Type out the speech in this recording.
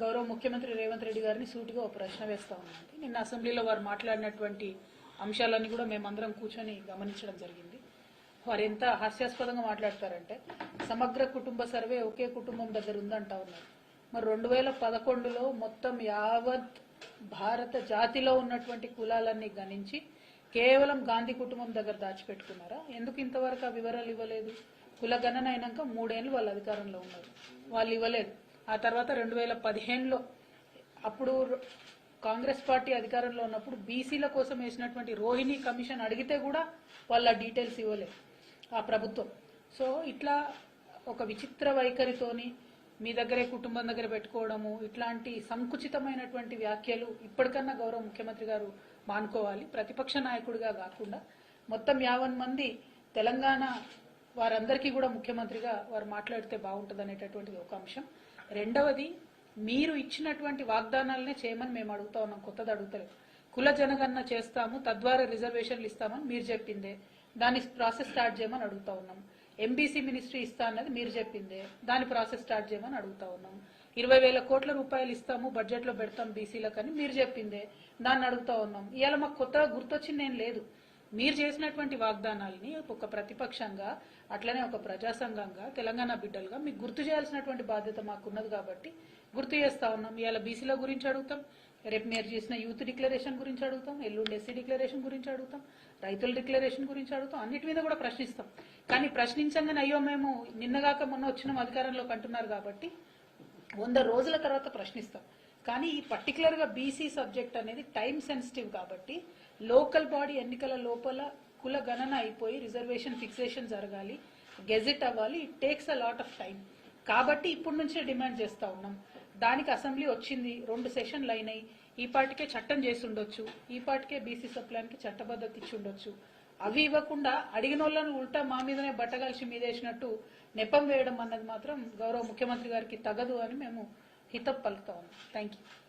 గౌరవ ముఖ్యమంత్రి రేవంత్ రెడ్డి గారిని సూటిగా ఒక ప్రశ్న వేస్తా ఉన్నాను నిన్న అసెంబ్లీలో వారు మాట్లాడినటువంటి అంశాలన్నీ కూడా మేమందరం కూర్చొని గమనించడం జరిగింది. వారు ఎంత హాస్యాస్పదంగా మాట్లాడతారంటే సమగ్ర కుటుంబ సర్వే ఒకే కుటుంబం దగ్గర ఉందంటా ఉన్నారు. మరి రెండు వేల పదకొండులో మొత్తం యావత్ భారత జాతిలో ఉన్నటువంటి కులాలన్నీ గణించి కేవలం గాంధీ కుటుంబం దగ్గర దాచిపెట్టుకున్నారా? ఎందుకు ఇంతవరకు ఆ వివరాలు ఇవ్వలేదు? కుల గణన అయినాక మూడేళ్ళు వాళ్ళు అధికారంలో ఉన్నారు. వాళ్ళు ఇవ్వలేదు. ఆ తర్వాత రెండు వేల పదిహేనులో అప్పుడు కాంగ్రెస్ పార్టీ అధికారంలో ఉన్నప్పుడు బీసీల కోసం వేసినటువంటి రోహిణి కమిషన్ అడిగితే కూడా వాళ్ళ డీటెయిల్స్ ఇవ్వలేదు ఆ ప్రభుత్వం. సో ఇట్లా ఒక విచిత్ర వైఖరితోని మీ దగ్గరే కుటుంబం దగ్గర పెట్టుకోవడము ఇట్లాంటి సంకుచితమైనటువంటి వ్యాఖ్యలు ఇప్పటికన్నా గౌరవ ముఖ్యమంత్రి గారు మానుకోవాలి ప్రతిపక్ష నాయకుడిగా కాకుండా మొత్తం యావన్ మంది తెలంగాణ వారందరికీ కూడా ముఖ్యమంత్రిగా వారు మాట్లాడితే బాగుంటుంది అనేటటువంటిది ఒక అంశం. రెండవది మీరు ఇచ్చినటువంటి వాగ్దానాలనే చేయమని మేము అడుగుతా ఉన్నాం. కొత్తది అడుగుతలేదు. కుల జనగణన చేస్తాము తద్వారా రిజర్వేషన్లు ఇస్తామని మీరు చెప్పిందే. దాని ప్రాసెస్ స్టార్ట్ చేయమని అడుగుతా ఉన్నాం. ఎంబీసీ మినిస్ట్రీ ఇస్తా అన్నది మీరు చెప్పిందే. దాని ప్రాసెస్ స్టార్ట్ చేయమని అడుగుతా ఉన్నాం. ఇరవై వేల కోట్ల రూపాయలు ఇస్తాము బడ్జెట్లో పెడతాం బీసీలకు అని మీరు చెప్పిందే. దాన్ని అడుగుతా ఉన్నాం. ఇవాళ మాకు కొత్తగా గుర్తొచ్చింది ఏం లేదు. మీరు చేసినటువంటి వాగ్దానాల్ని ఒక ప్రతిపక్షంగా అట్లనే ఒక ప్రజాసంఘంగా తెలంగాణ బిడ్డలుగా మీకు గుర్తు చేయాల్సినటువంటి బాధ్యత మాకున్నది కాబట్టి గుర్తు చేస్తా ఉన్నాం. ఇవాళ బీసీల గురించి అడుగుతాం. రేపు మీరు చేసిన యూత్ డిక్లరేషన్ గురించి అడుగుతాం. ఎల్లుండి ఎస్సీ డిక్లరేషన్ గురించి అడుగుతాం. రైతుల డిక్లరేషన్ గురించి అడుగుతాం. అన్నిటి మీద కూడా ప్రశ్నిస్తాం. కానీ ప్రశ్నించంగానే అయ్యో మేము నిన్నగాక మొన్న వచ్చిన అధికారంలోకి అంటున్నారు కాబట్టి వంద రోజుల తర్వాత ప్రశ్నిస్తాం. కానీ ఈ పర్టికులర్గా బీసీ సబ్జెక్ట్ అనేది టైం సెన్సిటివ్ కాబట్టి లోకల్ బాడీ ఎన్నికల లోపల కుల గణన అయిపోయి రిజర్వేషన్ ఫిక్సేషన్ జరగాలి. గెజెట్ అవ్వాలి. It takes a lot of time కాబట్టి ఇప్పటి నుంచే డిమాండ్ చేస్తూ ఉన్నాం. దానికి అసెంబ్లీ వచ్చింది. రెండు సెషన్లు అయినాయి. ఈ పాటికే చట్టం చేసి ఉండొచ్చు. ఈ పాటికే బీసీ సప్లాన్కి చట్టబద్ధత ఇచ్చి ఉండొచ్చు. అవి ఇవ్వకుండా అడిగిన వాళ్ళని ఉల్టా మా మీదనే బట్టగలిసి మీదేసినట్టు నెపం వేయడం అన్నది మాత్రం గౌరవ ముఖ్యమంత్రి గారికి తగదు అని మేము हितपल्तवम थैंक यू